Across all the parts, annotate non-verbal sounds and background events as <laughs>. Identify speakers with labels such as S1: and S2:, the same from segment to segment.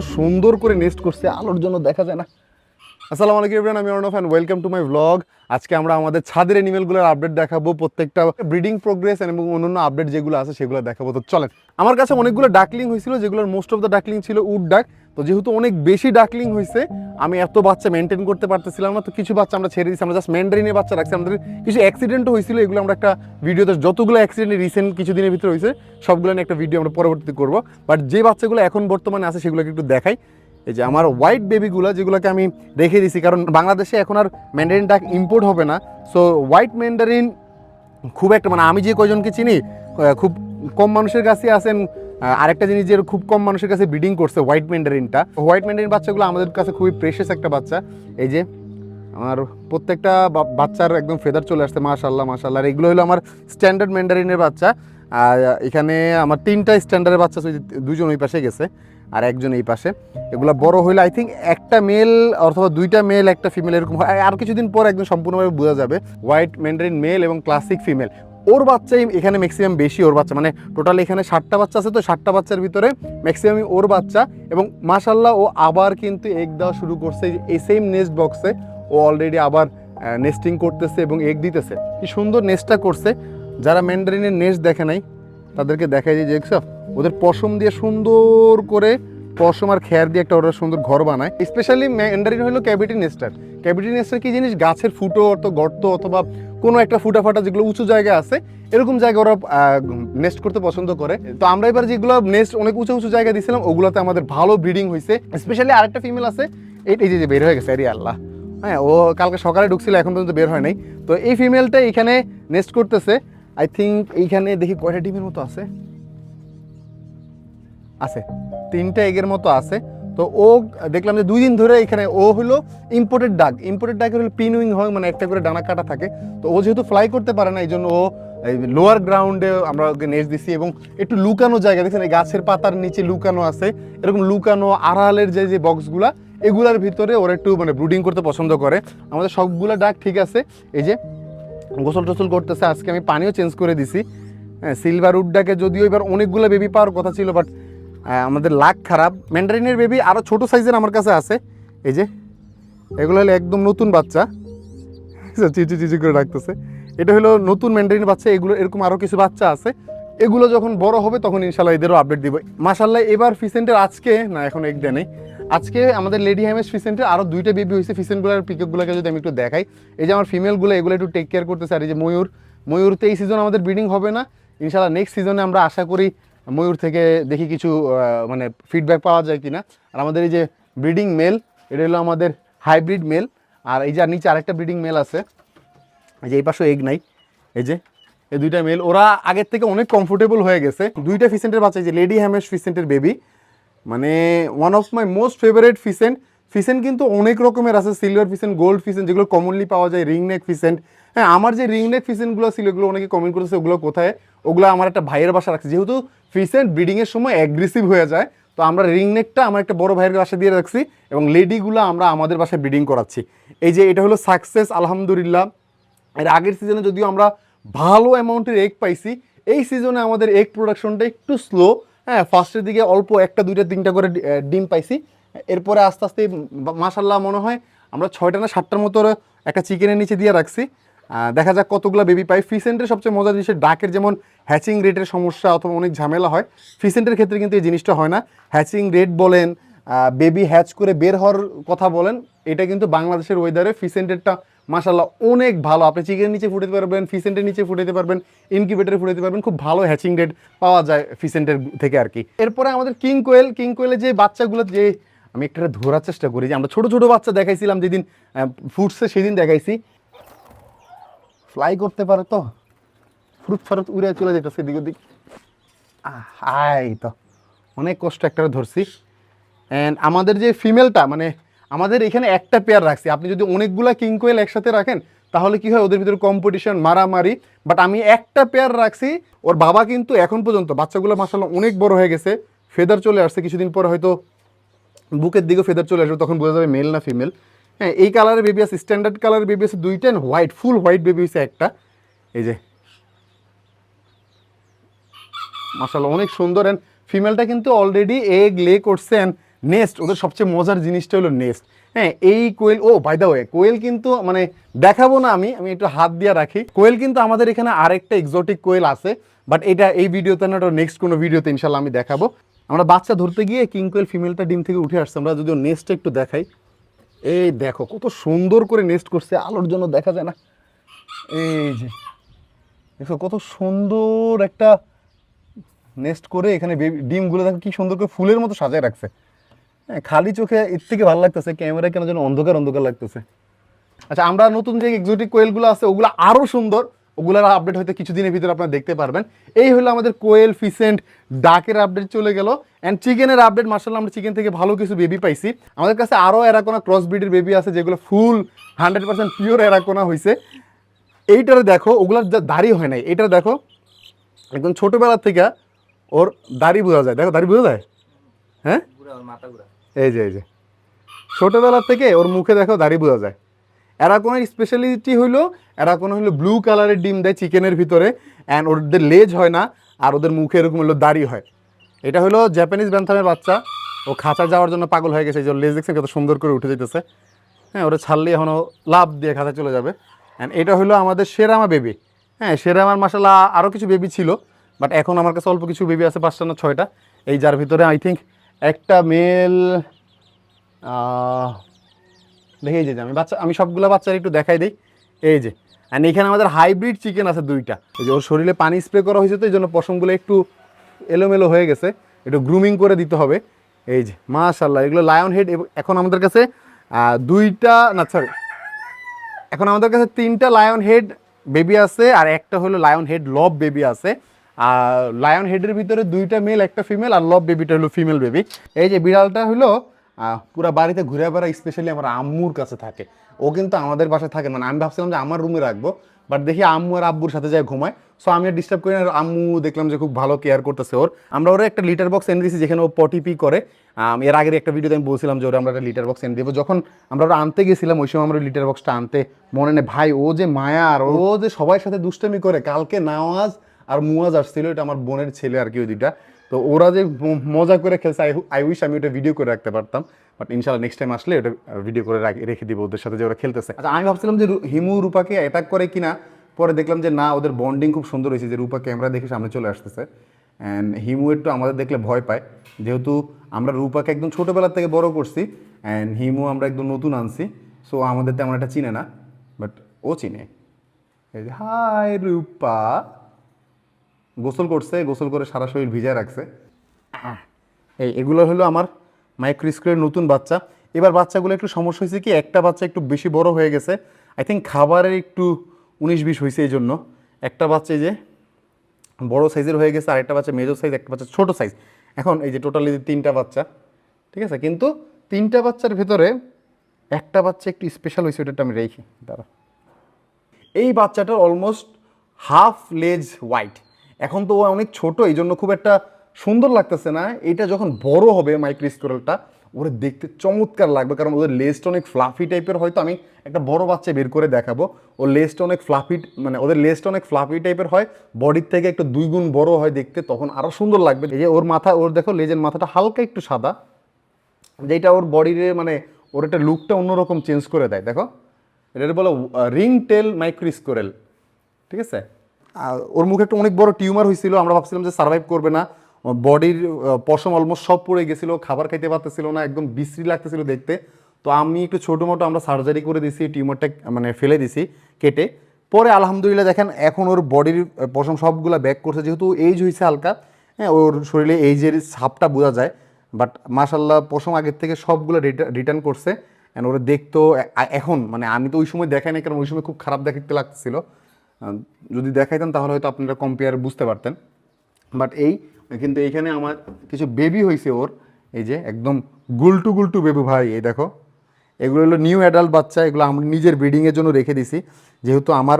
S1: সুন্দর করে নেস্ট করছে আলোর জন্য দেখা যায় না। আসসালামু আলাইকুম এভরিওয়ান আমি Arnab and welcome to my vlog আজকে আমরা আমাদের ছাদের অ্যানিমেলগুলোর আপডেট দেখাবো, প্রত্যেকটা ব্রিডিং প্রোগ্রেস এবং অন্যান্য আপডেট যেগুলো আছে সেগুলো দেখাবো। তো চলেন, আমার কাছে অনেকগুলো ডাকলিং হয়েছিল, যেগুলোর মোস্ট অফ দ্য ডাকলিং ছিল উড ডাক তো যেহেতু অনেক বেশি ডাকলিং হয়েছে, আমি এত বাচ্চা মেনটেন করতে পারতেছিলাম না, তো কিছু বাচ্চা আমরা ছেড়ে দিচ্ছি আমরা জাস্ট মেন্ডারিনের বাচ্চা রাখছি। আমাদের কিছু অ্যাক্সিডেন্টও হয়েছিল, এগুলো আমরা একটা ভিডিওতে যতগুলো অ্যাক্সিডেন্ট রিসেন্ট কিছু দিনের ভিতরে হয়েছে, সবগুলো নিয়ে একটা ভিডিও আমরা পরবর্তীতে করব। বাট যে বাচ্চাগুলো এখন বর্তমানে আছে, সেগুলোকে একটু দেখাই। এই যে আমার হোয়াইট বেবিগুলো যেগুলোকে আমি রেখে দিছি কারণ বাংলাদেশে এখন আর ম্যান্ডারিন ডাক ইম্পোর্ট হবে না। সো হোয়াইট ম্যান্ডারিন খুব একটা মানে আমি যে কয়জনকে চিনি খুব কম মানুষের কাছে আহ, আরেকটা জিনিস যে খুব কম মানুষের কাছে ব্রিডিং করছে হোয়াইট ম্যান্ডারিনটা হোয়াইট ম্যান্ডারিন বাচ্চাগুলো আমাদের কাছে খুবই প্রেশাস একটা বাচ্চা। এই যে আমার প্রত্যেকটা বাচ্চার একদম ফেদার চলে আসছে মাশাল্লাহ মাশাল্লাহ এগুলো হলো আমার স্ট্যান্ডার্ড ম্যান্ডারিনের বাচ্চা। আর এখানে আমার তিনটা স্ট্যান্ডার্ডের বাচ্চা দুজন ওই পাশে গেছে। আর একজন এই পাশে। এগুলো বড় হইলে আই থিঙ্ক একটা মেল অথবা দুইটা মেল একটা ফিমেল এরকম আর কিছুদিন পর একদম সম্পূর্ণভাবে বোঝা যাবে হোয়াইট ম্যান্ডারিন মেল এবং ক্লাসিক ফিমেল ওর বাচ্চাই এখানে ম্যাক্সিমাম বেশি ওর বাচ্চা। মানে টোটাল এখানে ষাটটা বাচ্চা আছে তো ষাটটা বাচ্চার ভিতরে ম্যাক্সিমামই ওর বাচ্চা। এবং মাশাল্লাহ ও আবার কিন্তু এগ দেওয়া শুরু করছে। এই সেম নেস্ট বক্সে ও অলরেডি আবার নেস্টিং করতেছে এবং এগ দিতেছে। কি সুন্দর নেস্টটা করছে। যারা ম্যান্ডারিনের নেস্ট দেখে নাই, তাদেরকে দেখাই যে দেখছ? ওদের পশম দিয়ে সুন্দর করে পশম আর খেয়ার দিয়ে একটা ওরা সুন্দর ঘর বানায়। স্পেশালি ম্যান্ডারিন হলো ক্যাভিটি নেস্টার ক্যাভিটি নেস্টার কি জিনিস? গাছের ফুটো অথবা গর্ত অথবা কোনো একটা ফুটা ফাটা যেগুলো উঁচু জায়গায় আছে, এরকম জায়গায় ওরা নেস্ট করতে পছন্দ করে। তো আমরা এবার যেগুলো নেস্ট অনেক উঁচু উঁচু জায়গায় দিয়েছিলাম ওগুলোতে আমাদের ভালো ব্রিডিং হয়েছে স্পেশালি আরেকটা ফিমেল আছে, এই এই যে বের হয়ে গেছে আরে আল্লাহ। হ্যাঁ ও কালকে সকালে ঢুকছিল, এখন পর্যন্ত বের হয় নাই। তো এই ফিমেলটা এখানে নেস্ট করতেছে। আই থিঙ্ক এইখানে দেখি কয়টা ডিমের মতো আছে। আছে, তিনটা এগের মতো আছে। তো ও, দেখলাম যে দুই দিন ধরে এখানে ও হলো ইম্পোর্টেড ডাক ইম্পোর্টেড ডাকের হলো পিনউইং হয় মানে একটা করে ডানা কাটা থাকে। তো ও যেহেতু ফ্লাই করতে পারে না এই জন্য ও লোয়ার গ্রাউন্ডে আমরা ওকে নেট দিছি এবং একটু লুকানো জায়গা। দেখছেন এই গাছের পাতার নিচে লুকানো আছে, এরকম লুকানো আড়ালের যে যে বক্সগুলা এগুলার ভিতরে ওরা একটু মানে ব্রুডিং করতে পছন্দ করে। আমাদের সবগুলা ডাক ঠিক আছে, এই যে গোসল টোসল করতেছে, আজকে আমি পানিও চেঞ্জ করে দিছি। হ্যাঁ সিলভার উডটাকে যদিও এবার অনেকগুলো বেবি পাওয়ার কথা ছিল বাট আমাদের লাক খারাপ। ম্যান্ডারিনের বেবি আরও ছোট সাইজের আমার কাছে আছে। এই যে, এগুলো হলো একদম নতুন বাচ্চা। <laughs> চিচি চিচি করে রাখতেছে এটা হলো নতুন ম্যান্ডারিন বাচ্চা। এগুলো, এরকম আরও কিছু বাচ্চা আছে। এগুলো যখন বড় হবে তখন ইনশাল্লাহ এদেরও আপডেট দিব। মাসাল্লাহ এবার ফিসেন্টের আজকে, না, এখন এক দেয় নেই। আজকে আমাদের লেডি হ্যামেস ফিসেন্টের আরও দুইটা বেবি হয়েছে। ফিসেন্টগুলোর পিকআপগুলোকে যদি আমি একটু দেখাই। এই যে আমার ফিমেলগুলো এগুলো একটু টেক কেয়ার করতেছে। আর এই যে ময়ূর, ময়ূরতে এই সিজন আমাদের ব্রিডিং হবে না। ইনশাল্লাহ নেক্সট সিজনে আমরা আশা করি ময়ূর থেকে দেখি কিছু মানে ফিডব্যাক পাওয়া যায় কিনা। আর আমাদের এই যে ব্রিডিং মেল এটা হলো আমাদের হাইব্রিড মেল আর এই যে নিচে আরেকটা ব্রিডিং মেল আছে। এই যে এই পাশে এগ নাই। এই যে, এই দুইটা মেল ওরা আগের থেকে অনেক কমফোর্টেবল হয়ে গেছে। দুইটা ফিসেন্টের বাচ্চা এই যে লেডি হ্যামেশ ফিসেন্টের বেবি মানে one of my most favourite pheasant pheasant কিন্তু অনেক রকমের আছে। সিলভার ফিসেন্ট গোল্ড ফিসেন্ট যেগুলো কমনলি পাওয়া যায়। রিং নেক ফিসেন্ট হ্যাঁ আমার যে রিং নেক ফিসেন্টগুলো ছিল, এগুলো অনেকে কমেন্ট করেছে, ওগুলো কোথায়? ওগুলো আমার একটা ভাইয়ের বাসা রাখছে। যেহেতু ফিসেন্ট ব্রিডিংয়ের সময় অ্যাগ্রেসিভ হয়ে যায়, তো আমরা রিং নেকটা আমার একটা বড় ভাইয়ের বাসা দিয়ে রাখছি এবং লেডিগুলো আমরা আমাদের বাসায় ব্রিডিং করাচ্ছি। এই যে এটা হলো সাকসেস আলহামদুলিল্লাহ। এর আগের সিজনে যদিও আমরা ভালো অ্যামাউন্টের এগ পাইছি, এই সিজনে আমাদের এগ প্রোডাকশনটা একটু স্লো হ্যাঁ ফার্স্টের দিকে অল্প একটা, দুইটা, তিনটা করে ডিম পাইছি। এরপরে আস্তে আস্তে মাসাল্লাহ মনে হয় আমরা ছয়টা না সাতটার মতো একটা চিকেনের নিচে দিয়ে রাখছি। দেখা যাক কতগুলো বেবি পাই ফিসেন্টের সবচেয়ে মজার জিনিস ডাকের যেমন হ্যাচিং রেটের সমস্যা অথবা অনেক ঝামেলা হয়। ফিসেন্টের ক্ষেত্রে কিন্তু এই জিনিসটা হয় না। হ্যাচিং রেট বলেন বেবি হ্যাচ করে বের হওয়ার কথা বলেন, এটা কিন্তু বাংলাদেশের ওয়েদারে ফিসেন্টেরটা মাসাল্লাহ অনেক ভালো। আপনি চিকেনের নিচে ফুটাতে পারবেন ফিসেন্টের নিচে ফুটাতে পারবেন ইনকিউবেটারে ফুটাতে পারবেন, খুব ভালো হ্যাচিং রেট পাওয়া যায় ফিসেন্টের থেকে আর কি। এরপরে আমাদের কিং কোয়েল কিং কোয়েলের যে বাচ্চাগুলো যে, আমি একটা ধরার চেষ্টা করি যে, আমরা ছোটো ছোটো বাচ্চা দেখাইছিলাম যেদিন ফুটসে সেদিন দেখাইছি। ফ্লাই করতে পারে তো? ফ্রুট ফারুট উড়ে চলে যেতেছে এদিক ওদিক। হাই তো, অনেক কষ্ট একটা ধরছি। অ্যান্ড আমাদের যে ফিমেলটা মানে আমাদের এখানে একটা পেয়ার রাখছি। আপনি যদি অনেকগুলা কিং কোয়েল একসাথে রাখেন, তাহলে কি হয়, ওদের ভিতরে কম্পিটিশন মারামারি। বাট আমি একটা পেয়ার রাখছি, ওর বাবা কিন্তু এখন পর্যন্ত, বাচ্চাগুলো মাসাল্লাহ অনেক বড় হয়ে গেছে। ফেদার চলে আসছে, কিছুদিন পরে হয়তো বুকের দিকে ফেদার চলে আসবে, তখন বোঝা যাবে মেল না ফিমেল হ্যাঁ এই কালারের বেবি আছে স্ট্যান্ডার্ড কালারের বেবি আছে, দুইটা হোয়াইট ফুল হোয়াইট বেবি হয়েছে একটা। এই যে। মাসাল্লাহ অনেক সুন্দর। অ্যান্ড ফিমেলটা কিন্তু অলরেডি এগ লে করছে অ্যান্ড নেস্ট ওদের সবচেয়ে মজার জিনিসটা হলো নেস্ট হ্যাঁ এই কোয়েল, ও বাই দা ওয়ে কোয়েল কিন্তু মানে দেখাবো না আমি আমি একটু হাত দিয়ে রাখি। কোয়েল কিন্তু আমাদের এখানে আরেকটা এক্সোটিক কোয়েল আছে। বাট এটা এই ভিডিওতে না, ওটা নেক্সট কোনো ভিডিওতে ইনশাল্লাহ আমি দেখাবো। আমরা বাচ্চা ধরতে গিয়ে কিং কোয়েল ফিমেলটা ডিম থেকে উঠে আসছে। আমরা যদিও নেস্টটা একটু দেখাই। এই দেখো, কত সুন্দর করে নেস্ট করছে। আলোর জন্য দেখা যায় না। এই যে, দেখো কত সুন্দর একটা নেস্ট করে এখানে ডিমগুলো দেখো কি সুন্দর করে ফুলের মতো সাজায় রাখছে। হ্যাঁ খালি চোখে এর থেকে ভালো লাগতেছে ক্যামেরা কেন যেন অন্ধকার অন্ধকার লাগতেছে। আচ্ছা আমরা নতুন যে এক্সোটিক কোয়েলগুলো আছে, ওগুলো আরও সুন্দর। ওগুলোর আপডেট হয়তো কিছুদিনের ভিতরে আপনারা দেখতে পারবেন। এই হলো আমাদের কোয়েল ফিসেন্ট ডাকের আপডেট চলে গেল। অ্যান্ড চিকেনের আপডেট মার্শাল্লাহ আমরা চিকেন থেকে ভালো কিছু বেবি পাইছি। আমাদের কাছে আরও এরাকোনা ক্রস ব্রিডের বেবি আছে যেগুলো full hundred percent pure Araucana হয়েছে এইটার দেখো ওগুলার দাড়ি হয় নাই এইটা দেখো একদম ছোটোবেলার থেকে ওর দাড়ি বোঝা যায়। দেখো দাড়ি বোঝা যায়? হ্যাঁ? এই যে এই যে। ছোটোবেলার থেকে ওর মুখে দেখো দাড়ি বোঝা যায়। এরা কোনো স্পেশালিটি হইল এরা কোনো হলো ব্লু কালারের ডিম দেয় চিকেনের ভিতরে অ্যান্ড ওদের লেজ হয় না, আর ওদের মুখে এরকম হলো দাড়ি হয়। এটা হলো জাপানিজ ব্যান্থামের বাচ্চা, ও খাঁচা যাওয়ার জন্য পাগল হয়ে গেছে, এই যে লেজ দেখছেন কত সুন্দর করে উঠে যেতেছে হ্যাঁ ওরা ছাড়লে এখনও লাভ দিয়ে খাঁচা চলে যাবে। অ্যান্ড এটা হলো আমাদের সেরামা বেবি হ্যাঁ সেরামার মাসালা আরও কিছু বেবি ছিল বাট এখন আমার কাছে অল্প কিছু বেবি আছে, পাঁচটা না ছয়টা। এই যার ভিতরে আই থিঙ্ক একটা মেল দেখে যে আমি বাচ্চা আমি সবগুলো বাচ্চার একটু দেখাই দিই। এই যে অ্যান্ড এখানে আমাদের হাইব্রিড চিকেন আছে দুইটা। এই যে ওর শরীরে পানি স্প্রে করা হয়েছে তো, এই জন্য পশমগুলো একটু এলোমেলো হয়ে গেছে। একটু গ্রুমিং করে দিতে হবে। এই যে মাশাল্লাহ এগুলো লায়ন হেড এখন আমাদের কাছে দুইটা, না সরি এখন আমাদের কাছে তিনটা লায়ন হেড বেবি আছে, আর একটা হলো লায়ন হেড লব বেবি আছে। আর লায়ন হেডের ভিতরে দুইটা মেল একটা ফিমেল আর লব বেবিটা হলো ফিমেল বেবি এই যে, বিড়ালটা হলো পুরা বাড়িতে ঘুরে বেড়া স্পেশালি আমার আম্মুর কাছে থাকে। ও কিন্তু আমাদের বাসায় থাকে মানে আমি ভাবছিলাম যে আমার রুমে রাখব বাট দেখি আম্মু আর আব্বুর সাথে যায় ঘুমায়। সো আমি আর ডিস্টার্ব করি না আম্মু দেখলাম যে খুব ভালো কেয়ার করতেছে ওর। আমরা ওরা একটা লিটার বক্স এনে দিয়েছি, যেখানে ও পটি পি করে। এর আগের একটা ভিডিওতে আমি বলছিলাম যে ওরা আমরা একটা লিটার বক্স এনে দেবো। যখন আমরা ওরা আনতে গেছিলাম, ওই সময় আমরা লিটার বক্সটা আনতে মনে নেই। ভাই, ও যে মায়া, আর ও যে সবার সাথে দুষ্টামি করে, কালকে নাওয়াজ আর মুয়াজ আসছিল, এটা আমার বোনের ছেলে আর কি ওই দুইটা। তো ওরা যে মজা করে খেলছে আই উইশ আমি ওটা ভিডিও করে রাখতে পারতাম। বাট ইনশাল্লাহ নেক্সট টাইম আসলে ওটা ভিডিও করে রাখ- দিব ওদের সাথে যে ওরা খেলতেছে। আচ্ছা আমি ভাবছিলাম যে হিমু, রূপাকে অ্যাটাক করে কিনা, পরে দেখলাম যে না, ওদের বন্ডিং খুব সুন্দর হয়েছে, যে রূপা ক্যামেরা দেখে সামনে চলে আসতেছে। অ্যান্ড হিমু একটু আমাদের দেখলে ভয় পায়। যেহেতু আমরা রূপাকে একদম ছোটোবেলার থেকে বড় করছি অ্যান্ড হিমু আমরা একদম নতুন আনছি সো আমাদের তেমন একটা চিনে না। বাট ও চিনে। হাই রূপা। গোসল করছে, গোসল করে সারা শরীর ভিজায় রাখছে। এই, এগুলো হলো আমার মাইক্রোস্কোয়ের নতুন বাচ্চা। এবার বাচ্চাগুলো একটু সমস্যা হয়েছে কি, একটা বাচ্চা একটু বেশি বড় হয়ে গেছে। আই থিঙ্ক খাবারের একটু উনিশ বিশ হয়েছে এই জন্য একটা বাচ্চা যে বড় সাইজের হয়ে গেছে আর একটা বাচ্চা মেজর সাইজ একটা বাচ্চা ছোট সাইজ এখন এই যে টোটালি তিনটা বাচ্চা, ঠিক আছে? কিন্তু তিনটা বাচ্চার ভেতরে একটা বাচ্চা একটু স্পেশাল হয়েছে ওটা আমি রেখি দাঁড়া এই বাচ্চাটার অলমোস্ট হাফ লেজ হোয়াইট এখন তো ও অনেক ছোট, এই জন্য খুব একটা সুন্দর লাগতেছে না। এটা যখন বড় হবে মাইক্রোস্কোরেলটা ওরা দেখতে চমৎকার লাগবে, কারণ ওদের লেজটা অনেক ফ্লাফি টাইপের হয়তো আমি একটা বড় বাচ্চা বের করে দেখাবো। ওর লেজটা অনেক ফ্লাফি মানে ওদের লেজটা অনেক ফ্লাফি টাইপের হয় বডির থেকে একটু দুই গুণ বড় হয় দেখতে, তখন আরও সুন্দর লাগবে। এই যে ওর মাথা, ওর দেখো লেজের মাথাটা হালকা একটু সাদা, যেটা ওর বডির মানে ওর একটা লুকটা অন্যরকম চেঞ্জ করে দেয়, দেখো। এটা বলো রিং টেল মাইক্রোস্কোরেল ঠিক আছে? ওর মুখে একটা অনেক বড় টিউমার হয়েছিল, আমরা ভাবছিলাম যে সার্ভাইভ করবে না। বডির পশম অলমোস্ট সব পড়ে গেছিল, খাবার খাইতে পারতেছিল না, একদম বিশ্রী লাগতেছিল দেখতে। তো আমি একটু ছোটো মোটো আমরা সার্জারি করে দিছি টিউমারটা মানে ফেলে দিছি, কেটে। পরে আলহামদুলিল্লাহ দেখেন, এখন ওর বডির পশম সবগুলা ব্যাক করছে, যেহেতু এইজ হয়েছে হালকা হ্যাঁ ওর শরীরে এইজের ছাপটা বোঝা যায়। বাট মাশাল্লাহ পশম আগের থেকে সবগুলো রিটার্ন করছে। অ্যান্ড ওরা দেখতো এখন মানে আমি তো ওই সময় দেখাই না কারণ ওই সময় খুব খারাপ দেখতে লাগছিল যদি দেখাইতাম তাহলে হয়তো আপনারা কম্পেয়ার বুঝতে পারতেন। বাট এই, কিন্তু এইখানে আমার কিছু বেবি হয়েছে ওর, এই যে একদম গুলটু গুলটু বেবি ভাই, এই দেখো। এগুলো হলো নিউ অ্যাডাল্ট বাচ্চা, এগুলো আমরা নিজের ব্রিডিংয়ের জন্য রেখে দিছি। যেহেতু আমার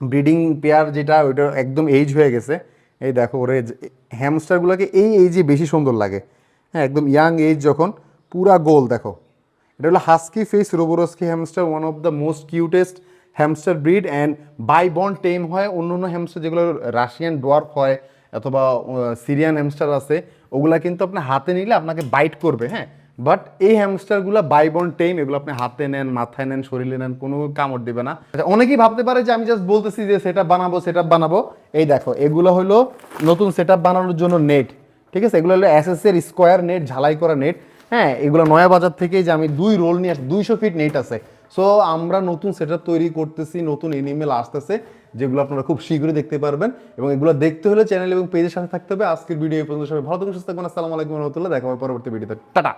S1: ব্রিডিং পেয়ার যেটা, ওইটা একদম এইজ হয়ে গেছে। এই দেখো, ওরে হ্যামস্টারগুলোকে এই এইজে বেশি সুন্দর লাগে। হ্যাঁ একদম ইয়াং এজ যখন পুরা গোল, দেখো। এটা হলো husky face Roborovski hamster one of the most cutest hamster breed and by bond tame হয়। অন্য অন্য হ্যামস্টার যেগুলো রাশিয়ান ডোয়ার্ফ হয় অথবা সিরিয়ান হ্যামস্টার আছে, ওগুলা কিন্তু আপনি হাতে নিলে আপনাকে বাইট করবে হ্যাঁ? বাট এই হ্যামস্টারগুলো বাইবন টেম এগুলো আপনি হাতে নেন, মাথায় নেন, শরীরে নেন, কোনো কামড় দিবে না। আচ্ছা অনেকেই ভাবতে পারে যে আমি জাস্ট বলতেছি যে সেটা বানাবো সেটা বানাবো। এই দেখো, এগুলো হলো নতুন সেট বানানোর জন্য নেট ঠিক আছে? এগুলো হলো এসএস এর স্কোয়ার নেট ঝালাই করা নেট হ্যাঁ? এগুলো নয়া বাজার থেকে যে আমি দুই রোল নিয়ে, দুইশো ফিট নেট আছে। সো আমরা নতুন সেট তৈরি করতেছি, নতুন এনিমেল আসতেছে, যেগুলো আপনারা খুব শীঘ্রই দেখতে পারবেন এবং এগুলো দেখতে হলে চ্যানেল এবং পেজের সাথে থাকতে হবে। আজকের ভিডিও এই পর্যন্ত, সবাই ভালো থাকুন, সুস্থ থাকুন, আসসালামু আলাইকুম, রহমতুল্লাহ, দেখা হবে পরবর্তী ভিডিওতে টাটা!